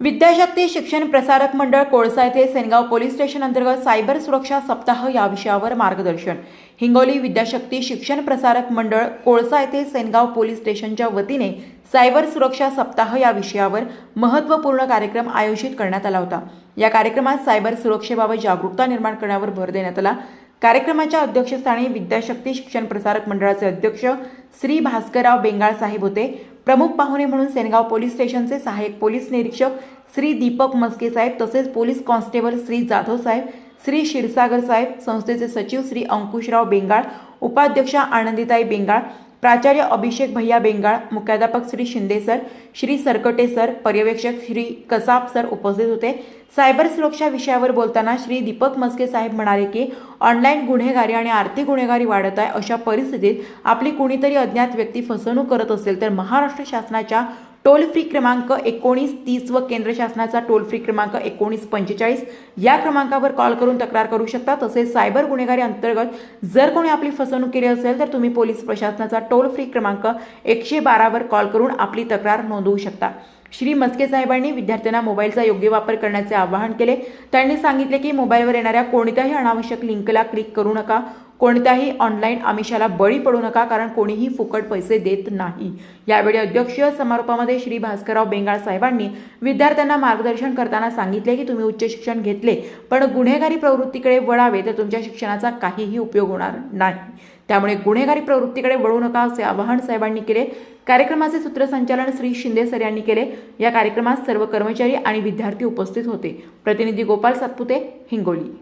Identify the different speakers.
Speaker 1: विद्याशक्ती शिक्षण प्रसारक मंडळ कोळसा येथे सेनगाव पोलीस स्टेशन अंतर्गत सायबर सुरक्षा सप्ताह या विषयावर मार्गदर्शन. हिंगोली विद्याशक्ती शिक्षण प्रसारक मंडळ कोळसा येथे सेनगाव पोलीस स्टेशनच्या वतीने सायबर सुरक्षा सप्ताह या विषयावर महत्त्वपूर्ण कार्यक्रम आयोजित करण्यात आला होता. या कार्यक्रमात सायबर सुरक्षेबाबत जागरूकता निर्माण करण्यावर भर देण्यात आला. कार्यक्रमाच्या अध्यक्षस्थानी विद्याशक्ती शिक्षण प्रसारक मंडळाचे अध्यक्ष श्री भास्करराव बेंगाळ साहेब होते. प्रमुख पाहुणे म्हणून सेनगाव पोलीस स्टेशनचे सहाय्यक पोलीस निरीक्षक श्री दीपक मस्के साहेब तसेच पोलीस कॉन्स्टेबल श्री जाधव साहेब श्री क्षीरसागर साहेब संस्थेचे सचिव श्री अंकुशराव बेंगाळ उपाध्यक्षा आनंदीताई बेंगाळ प्राचार्य अभिषेक भैया बेंगाळ मुख्याध्यापक श्री शिंदे सर श्री सरकटे सर पर्यवेक्षक श्री कसाब सर उपस्थित होते. सायबर सुरक्षा विषयावर बोलताना श्री दीपक मस्के साहेब म्हणाले की ऑनलाईन गुन्हेगारी आणि आर्थिक गुन्हेगारी वाढत आहे अशा परिस्थितीत आपली कुणीतरी अज्ञात व्यक्ती फसवणूक करत असेल तर महाराष्ट्र शासनाच्या टोल फ्री क्रमांक एकोणीस तीस व केंद्र शासनाचा टोल फ्री क्रमांक एकोणीस पंचेचाळीस या क्रमांकावर कॉल करून तक्रार करू शकता. तसेच सायबर गुन्हेगारी अंतर्गत जर कोणी आपली फसवणूक केली असेल तर तुम्ही पोलीस प्रशासनाचा टोल फ्री क्रमांक एकशे बारावर कॉल करून आपली तक्रार नोंदवू शकता. श्री मस्के साहेबांनी विद्यार्थ्यांना मोबाईलचा योग्य वापर करण्याचे आवाहन केले. त्यांनी सांगितले की मोबाईलवर येणाऱ्या कोणत्याही अनावश्यक लिंकला क्लिक करू नका. कोणत्याही ऑनलाईन आमिषाला बळी पडू नका कारण कोणीही फुकट पैसे देत नाही. यावेळी अध्यक्षीय समारोपामध्ये श्री भास्करराव बेंगाळ साहेबांनी विद्यार्थ्यांना मार्गदर्शन करताना सांगितले की तुम्ही उच्च शिक्षण घेतले पण गुन्हेगारी प्रवृत्तीकडे वळावे तर तुमच्या शिक्षणाचा काहीही उपयोग होणार नाही. त्यामुळे गुन्हेगारी प्रवृत्तीकडे वळू नका असे आवाहन साहेबांनी केले. कार्यक्रमाचे सूत्रसंचालन श्री शिंदे सर यांनी केले. या कार्यक्रमात सर्व कर्मचारी आणि विद्यार्थी उपस्थित होते. प्रतिनिधी गोपाल सातपुते हिंगोली.